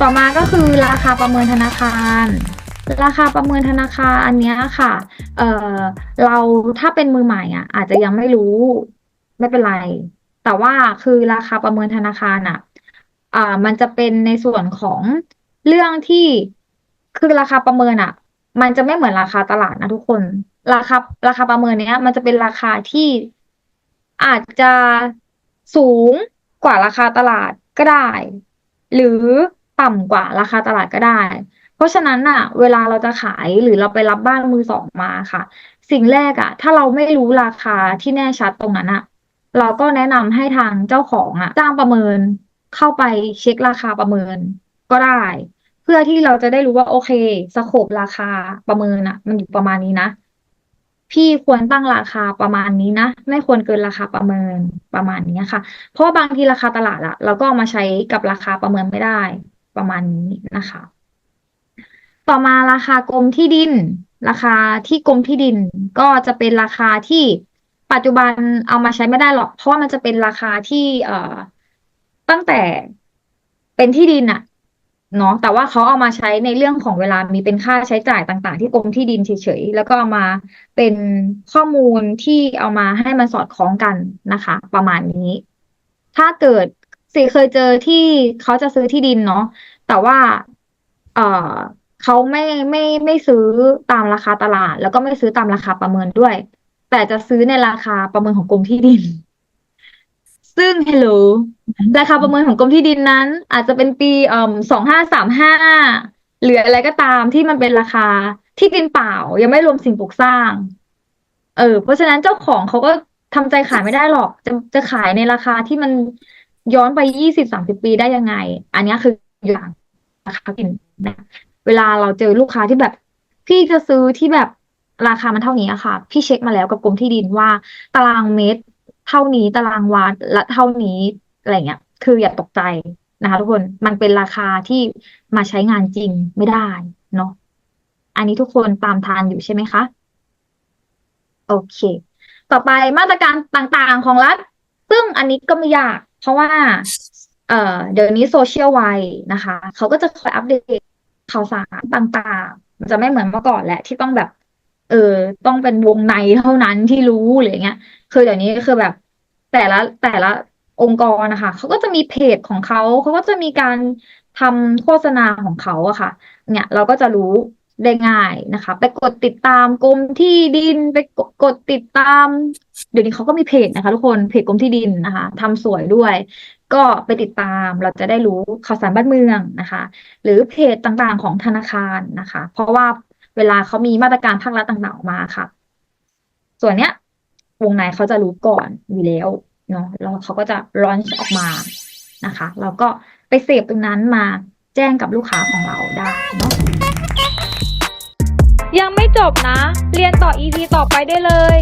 ต่อมาก็คือราคาประเมินธนาคาร ราคาประเมินธนาคารอันนี้ค่ะเออเราถ้าเป็นมือใหม่อะ อาจจะยังไม่รู้ไม่เป็นไร แต่ว่าคือราคาประเมินธนาคารอะอ่ามันจะเป็นในส่วนของเรื่องที่คือราคาประเมินอะ มันจะไม่เหมือนราคาตลาดนะทุกคน ราคาราคาประเมินเนี้ย มันจะเป็นราคาที่อาจจะสูงกว่าราคาตลาดก็ได้ หรือ ต่ำกว่าราคาตลาดก็ได้ เพราะฉะนั้นน่ะเวลาเราจะขายหรือเราไปรับบ้านมือสองมาค่ะ สิ่งแรกอะถ้าเราไม่รู้ราคาที่แน่ชัดตรงนั้นอะเราก็แนะนำให้ทางเจ้าของอะจ้างประเมินเข้าไปเช็คราคาประเมินก็ได้ เพื่อที่เราจะได้รู้ว่าโอเคสโคปราคาประเมินอะมันอยู่ประมาณนี้นะ พี่ควรตั้งราคาประมาณนี้นะ ไม่ควรเกินราคาประเมินประมาณนี้ค่ะ เพราะบางทีราคาตลาดอะเราก็เอามาใช้กับราคาประเมินไม่ได้ ประมาณนี้นะคะ ต่อมาราคากรมที่ดิน ราคาที่กรมที่ดินก็จะเป็นราคาที่ปัจจุบันเอามาใช้ไม่ได้หรอก เพราะว่ามันจะเป็นราคาที่เอ่อตั้งแต่เป็นที่ดินอะเนาะแต่ว่าเขาเอามาใช้ในเรื่องของเวลามีเป็นค่าใช้จ่ายต่าง ๆ ที่กรมที่ดินเฉยๆแล้วก็เอามาเป็นข้อมูลที่เอามาให้มันสอดคล้องกันนะคะ ประมาณนี้ ถ้าเกิด สิเคยเจอที่เขาจะซื้อที่ดินเนาะแต่ว่า เออเขาไม่ไม่ไม่ซื้อตามราคาตลาด แล้วก็ไม่ซื้อตามราคาประเมินด้วย แต่จะซื้อในราคาประเมินของกรมที่ดิน ซึ่ง hello ราคาประเมินของกรมที่ดินนั้น อาจจะเป็นปีเอ่อสองห้าสามห้าหรืออะไรก็ตามที่มันเป็นราคาที่ดินเปล่า ยังไม่รวมสิ่งปลูกสร้าง เออ เพราะฉะนั้นเจ้าของเขาก็ทำใจขายไม่ได้หรอก จะจะขายในราคาที่มัน ย้อนไปยี่สิบสามสิบปีได้ยังไง อันนี้คืออย่างราคาดินนะเวลาเราเจอลูกค้าที่แบบพี่จะซื้อที่แบบราคามันเท่านี้อะค่ะ พี่เช็คมาแล้วกับกรมที่ดินว่า ตารางเมตร เท่านี้ตารางวาละเท่านี้อะไรเงี้ย คืออย่าตกใจนะคะ ทุกคนมันเป็นราคาที่มาใช้งานจริงไม่ได้เนาะอันนี้ทุกคนตามทานอยู่ใช่ไหมคะ โอเค ต่อไปมาตรการต่างๆของรัฐ ซึ่งอันนี้ก็ไม่ยาก เพราะว่า เอ่อเดี๋ยวนี้โซเชียลไวนะคะเขาก็จะคอยอัปเดตข่าวสารต่างๆ มันจะไม่เหมือนเมื่อก่อนแหละ ที่ต้องแบบ เออต้องเป็นวงในเท่านั้นที่รู้หรืออย่างเงี้ย คือเดี๋ยวนี้คือแบบแต่ละแต่ละองค์กรนะคะเขาก็จะมีเพจของเขาเขาก็จะมีการทำโฆษณาของเขาอะค่ะ เนี่ย เราก็จะรู้ ได้ง่ายนะคะ ไปกดติดตามกรมที่ดินไปกดกดติดตาม เดี๋ยวนี้เขาก็มีเพจนะคะ ทุกคนเพจกรมที่ดินนะคะทำสวยด้วย ก็ไปติดตามเราจะได้รู้ข่าวสารบ้านเมืองนะคะ หรือเพจต่างๆของธนาคารนะคะ เพราะว่าเวลาเขามีมาตรการภาครัฐต่างๆออกมาค่ะ ส่วนเนี้ยวงในเขาจะรู้ก่อนอยู่แล้วเนาะแล้วเขาก็จะลอนช์ออกมานะคะ เราก็ไปเสพตรงนั้นมาแจ้งกับลูกค้าของเราได้เนาะ ยังไม่จบนะ เรียนต่อ EP ต่อไปได้เลย